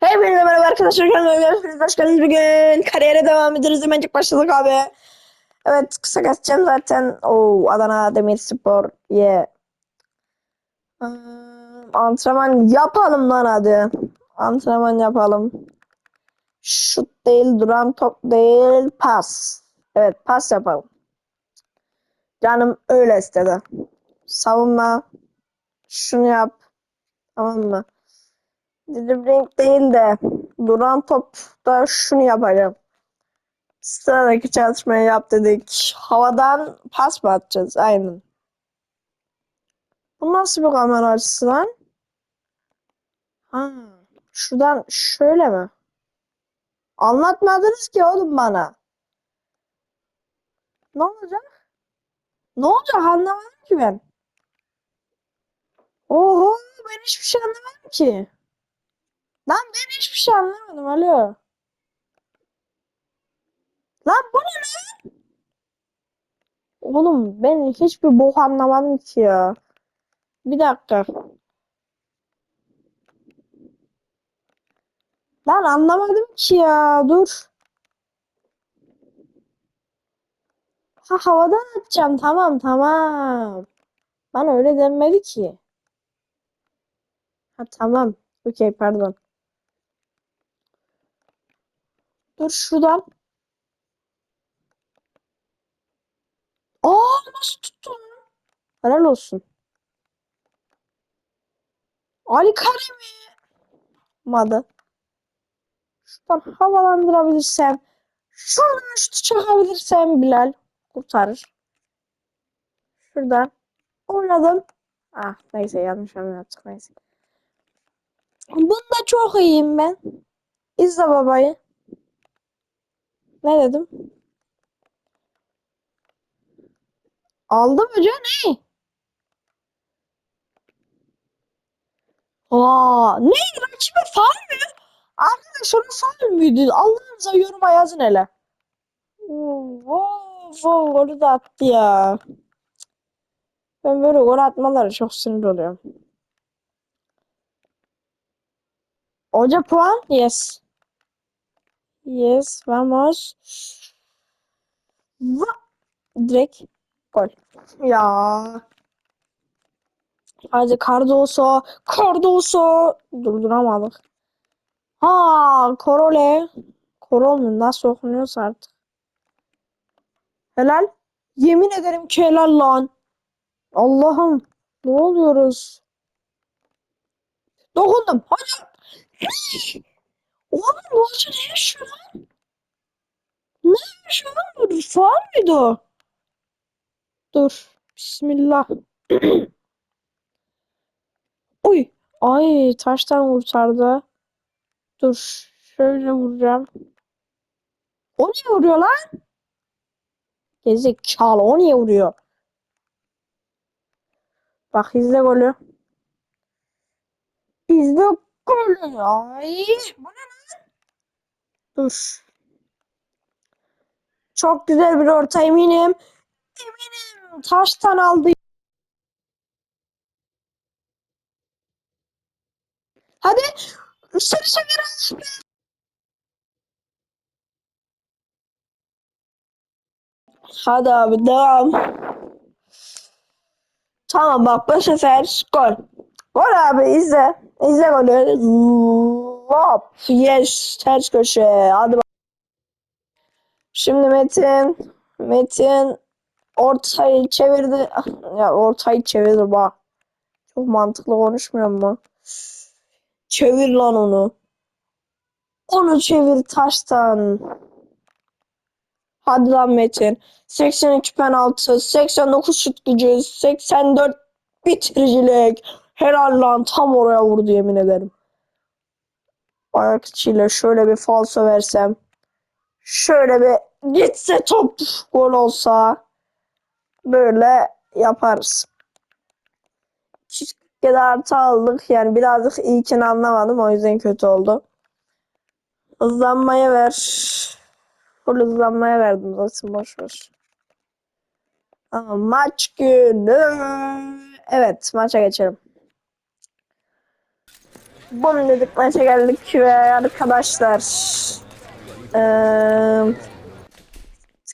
Hepinize merhaba arkadaşlar. Kanalıma. Hoş geldiniz. Bugün kariyere devam ediyoruz. Hemencik başladık abi. Evet kısa keseceğim zaten. Oo, Adana Demirspor. Yeah. Hmm, antrenman yapalım lan hadi. Antrenman yapalım. Şut değil, duran top değil, pas. Evet pas yapalım. Canım öyle istedi. Savunma. Şunu yap. Tamam mı? Dribbling değil de duran topta şunu yapacağım. Sıradaki çalışmayı yap dedik. Havadan pas mı atacağız? Aynen. Bu nasıl bir kamera açısı lan? Ha, şuradan şöyle mi? Anlatmadınız ki oğlum bana. Ne olacak? Ne olacak anlamadım ki ben. Oho ben hiçbir şey anlamadım ki. Lan ben hiçbir şey anlamadım alo. Lan bu ne lan? Oğlum ben hiçbir bok anlamadım ki ya. Bir dakika. Lan anlamadım ki ya. Dur. Ha havadan atacağım. Tamam tamam. Bana öyle denmedi ki. Ha tamam. Okey pardon. Dur şuradan. Aa nasıl tuttun? Helal olsun. Ali Karimi. Madı. Şuradan havalandırabilirsem. Şuradan şutu çakabilirsem Bilal kurtarır. Şuradan oynadım. Ah neyse yanlış hamle yaptık neyse. Bunda çok iyiyim ben. İzle babayı. Ne dedim? Aldım hoca ne? Aa, ne? Rakibe faul mü? Arkadaş onun faul müydü? Allah'ınıza yoruma yazın hele. Wow, wow, golü de attı ya. Ben böyle gol atmaları çok sinir oluyorum. Hoca puan? Yes. Yes, vamos. Va Direkt gol. Ya. Hadi Cardoso. Cardoso. Durduramadık. Ha, Korole. Korol mu? Nasıl okunuyorsa artık. Helal. Yemin ederim ki helal lan. Allah'ım. Ne oluyoruz? Dokundum. Hocam. Oğlum bu hoca ne yaşıyor lan? Ne yaşıyor lan bu? Faal mıydı o? Dur. Bismillah. Uy. Ay taştan kurtardı. Dur. Şöyle vuracağım. O niye vuruyor lan? Gezekalı o niye vuruyor? Bak izle golü. İzle golü. Ay. Bu ne lan? Dur. Çok güzel bir orta eminim. Eminim. Taştan aldı. Hadi. Seni severim. Hadi abi devam. Tamam bak bu sefer gol. Gol abi izle. İzle golü. Hop. Yes. Ters köşe. Hadi bak. Şimdi Metin. Metin ortayı çevirdi. Ya ortayı çevirdi bak. Çok mantıklı konuşmuyor mu? Çevir lan onu. Onu çevir taştan. Hadi lan Metin. 82 penaltı, 89 şut gücü, 84 bitiricilik. Helal lan tam oraya vurdu yemin ederim. Ayak içiyle şöyle bir falso versem. Şöyle bir gitse top gol olsa. Böyle yaparız. Da artı aldık. Yani birazcık ilkini anlamadım. O yüzden kötü oldu. Hızlanmaya ver. Full hızlanmaya verdim zaten boş ver. Ama maç günü. Evet maça geçelim. Bum dedik maça geldik ve arkadaşlar. Eee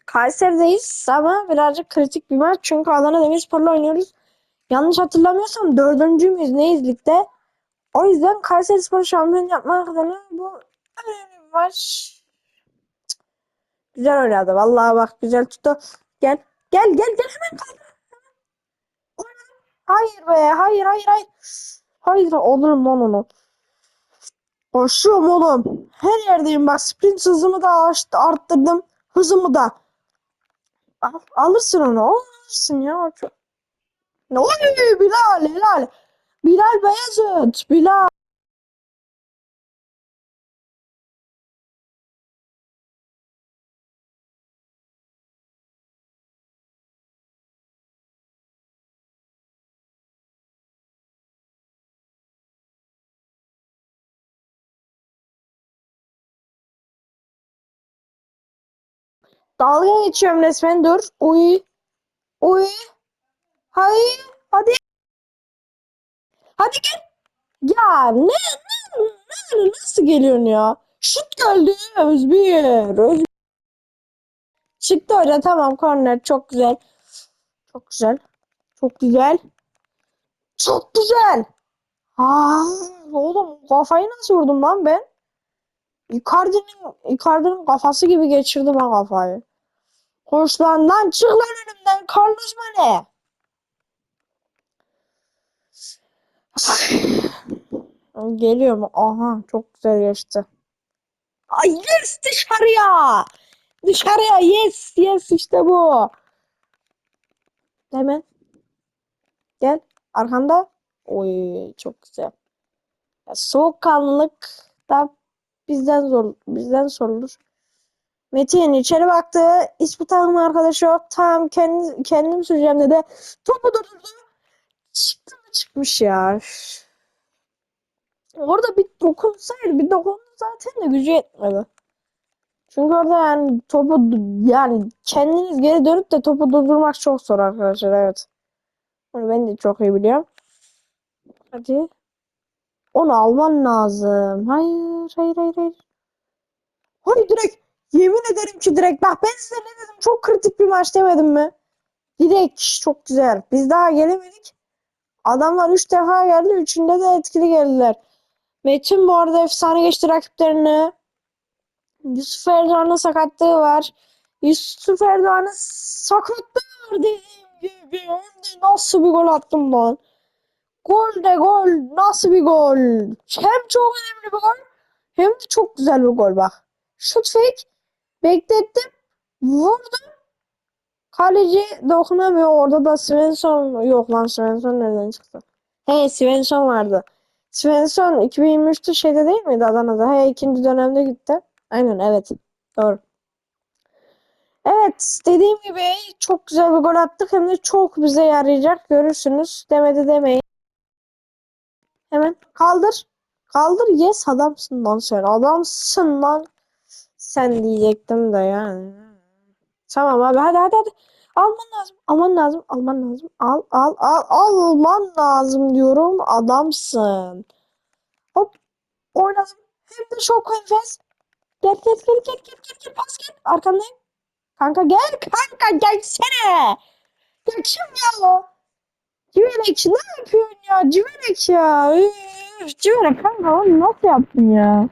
Kayseri'deyiz ama birazcık kritik bir maç. Çünkü Adana Demirspor'la oynuyoruz. Yanlış hatırlamıyorsam dördüncü müyüz neyiz ligde? O yüzden Kayseri Spor şampiyon yapmak adına bu önemli bir maç. Güzel oynadı. Vallahi bak güzel tuttu. Gel. Gel gel gel hemen kal. Hayır be. Hayır hayır hayır. Hayır olurum lan onu. Koşuyorum oğlum. Her yerdeyim bak. Sprint hızımı da arttırdım. Hızımı da. Al, alırsın onu. Alırsın ya. Çok... Ne oluyor Bilal helal. Bilal Beyazıt. Bilal. Dalga geçiyorum resmen dur. Uy. Uy. Hayır. Hadi. Hadi gel. Ya ne, ne, ne nasıl geliyorsun ya? Şut geldi. Özbir. Özbir. Çıktı hoca tamam korner çok güzel. Çok güzel. Çok güzel. Çok güzel. Ha, oğlum kafayı nasıl vurdum lan ben? Icardi'nin Icardi'nin kafası gibi geçirdim ha kafayı. Koş lan lan çık lan önümden Carlos Mane. Geliyorum. Aha çok güzel geçti. Ay yes dışarıya. Dışarıya yes yes işte bu. Hemen. Gel. Arkanda. Oy çok güzel. Ya, soğukkanlılık da bizden zor bizden sorulur. Metin içeri baktı. Hiçbir takım arkadaşı yok. Tamam kendi, kendim süreceğim dedi. Topu durdurdu. Çıktı mı çıkmış ya. Orada bir dokunsaydı bir dokundu zaten de gücü yetmedi. Çünkü orada yani topu yani kendiniz geri dönüp de topu durdurmak çok zor arkadaşlar evet. Bunu ben de çok iyi biliyorum. Hadi. Onu alman lazım. Hayır, hayır, hayır, hayır. Hayır direkt. Yemin ederim ki direkt. Bak ben size ne dedim? Çok kritik bir maç demedim mi? Direkt. Çok güzel. Biz daha gelemedik. Adamlar 3 defa geldi. Üçünde de etkili geldiler. Metin bu arada efsane geçti rakiplerini. Yusuf Erdoğan'ın sakatlığı var. Yusuf Erdoğan'ın sakatlığı var dediğim gibi. Nasıl bir gol attım lan. Gol de gol. Nasıl bir gol. Hem çok önemli bir gol. Hem de çok güzel bir gol bak. Şut fake. Beklettim. Vurdum. Kaleci dokunamıyor. Orada da Svensson yok lan Svensson nereden çıktı? He Svensson vardı. Svensson 2023'te şeyde değil miydi Adana'da? He ikinci dönemde gitti. Aynen evet. Doğru. Evet dediğim gibi çok güzel bir gol attık. Hem de çok bize yarayacak. Görürsünüz. Demedi demeyin. Hemen kaldır. Kaldır. Yes adamsın lan sen. Adamsın lan. Sen diyecektim de yani. Tamam abi hadi hadi hadi. Alman lazım. Alman lazım. Alman lazım. Al al al. Alman lazım diyorum. Adamsın. Hop. Oynadım. Hem de çok enfes. Gel gel gel gel gel gel gel pas gel. Arkandayım. Kanka gel kanka gelsene. Ya kim ya? Civelek ne yapıyorsun ya? Civelek ya. Civelek kanka onu nasıl yaptın ya?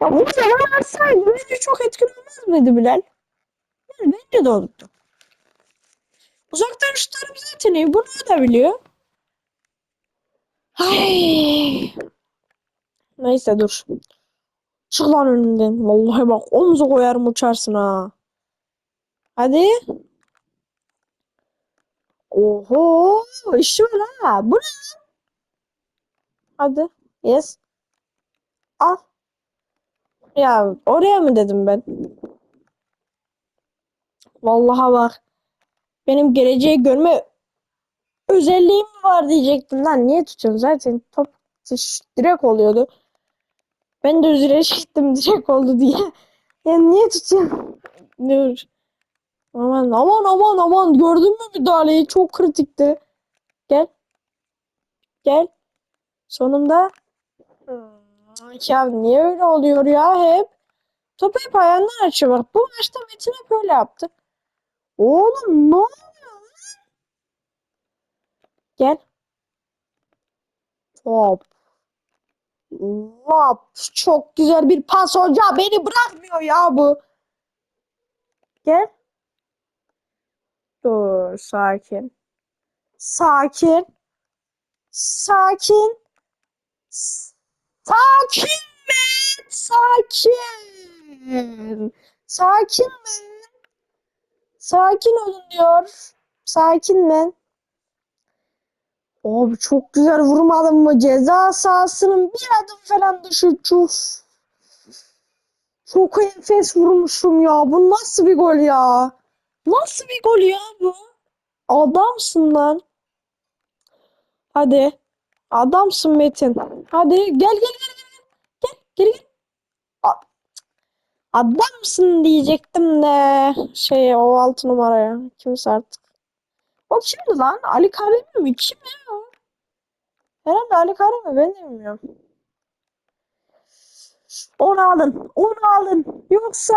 Ya o zaman atsaydı bence çok etkili olmaz mıydı Bilal? Yani bence de olurdu. Uzaktan şutlarım yeteneği bunu da biliyor. Ay. Neyse dur. Çık lan önümden. Vallahi bak omuza koyarım uçarsın ha. Hadi. Oho. işi var ha. Bu ne? Hadi. Yes. Al. Ya oraya mı dedim ben? Vallahi bak. Benim geleceği görme özelliğim var diyecektim lan. Niye tutuyorsun? Zaten top direkt oluyordu. Ben de üzüle çektim direkt oldu diye. Ya niye tutuyorsun? Dur. Aman aman aman aman gördün mü müdahaleyi? Çok kritikti. Gel. Gel. Sonunda. Ya niye öyle oluyor ya hep? Topu hep ayağından açıyor bak. Bu maçta Metin hep öyle yaptı. Oğlum ne oluyor? Gel. Hop. Hop. Çok güzel bir pas hoca. Beni bırakmıyor ya bu. Gel. Dur sakin. Sakin. Sakin. S- Sakin mi? Sakin. Sakin mi? Sakin olun diyor. Sakin mi? Abi çok güzel vurmadım mı? Ceza sahasının bir adım falan dışı. Çuf. Çok enfes vurmuşum ya. Bu nasıl bir gol ya? Nasıl bir gol ya bu? Adamsın lan. Hadi. Adamsın Metin. Hadi gel gel gel gel. Gel gel gel. Adamsın diyecektim de. Şey o altı numaraya. Kimse artık. O kimdi lan? Ali Karimi mi? Kim ya? Herhalde Ali Karimi ben de bilmiyorum. Onu alın. Onu alın. Yoksa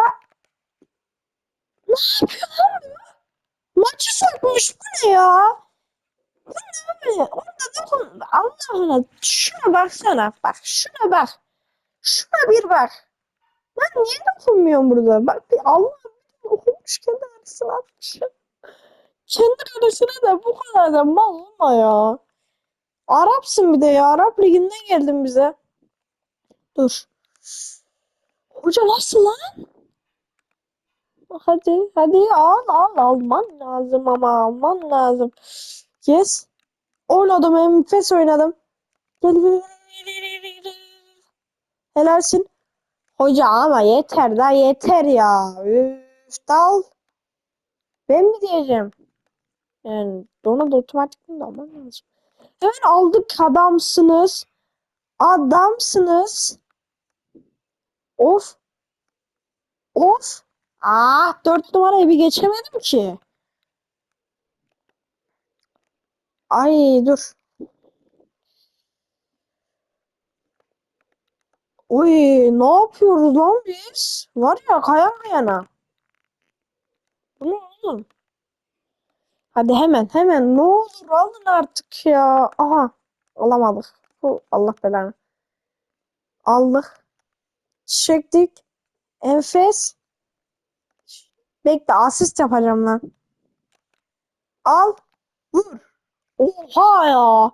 ne yapıyor lan bu? Maçı sokmuş. Bu ne ya? Orada dokun. Allah'ına şuna baksana. Bak şuna bak. Şuna bir bak. Ben niye dokunmuyorum burada? Bak bir Allah dokunmuş kendi arasına atmış. Kendi arasına da bu kadar da mal olma ya. Arapsın bir de ya. Arap liginden geldin bize. Dur. Hoca nasıl lan? Hadi hadi al al alman lazım ama alman lazım. Yes. Oynadım enfes oynadım. Gel gel gel. Helalsin. Hoca ama yeter da yeter ya. Üf dal. Ben mi diyeceğim? Yani ona da otomatik mi alman lazım. Hemen aldık adamsınız. Adamsınız. Of. Of. Aa, dört numarayı bir geçemedim ki. Ay dur. Oy ne yapıyoruz lan biz? Var ya kayan kayana. Bu ne oğlum? Hadi hemen hemen ne olur alın artık ya. Aha alamadık. Bu Allah belanı. Aldık. Çektik. Enfes. Bekle asist yapacağım lan. Al. Vur. Oha ya.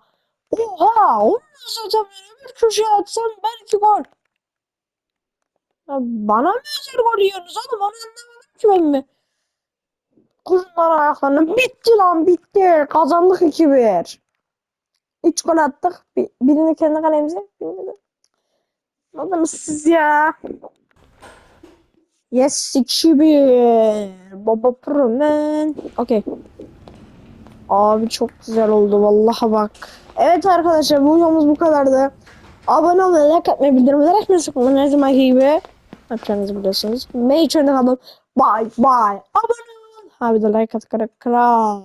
Oha. Olmaz hocam. Öbür köşeye atsam belki gol. Ya bana mı özel gol yiyorsunuz oğlum? Onu anlamadım ki ben mi? Kuzunlar ayaklarını. Bitti lan bitti. Kazandık 2-1. 3 gol attık. Bir- birini kendi kalemize. Birini de. Yapıyorsunuz siz ya? Yes 2-1. Baba pro man. Okey. Abi çok güzel oldu vallahi bak. Evet arkadaşlar bu videomuz bu kadardı. Abone olmayı, like atmayı, bildirimleri açmayı sakın. Her zaman gibi yapacağınızı biliyorsunuz. Ve öyle kalın. Bye bye. Abone ol. Ha bir de like at kral.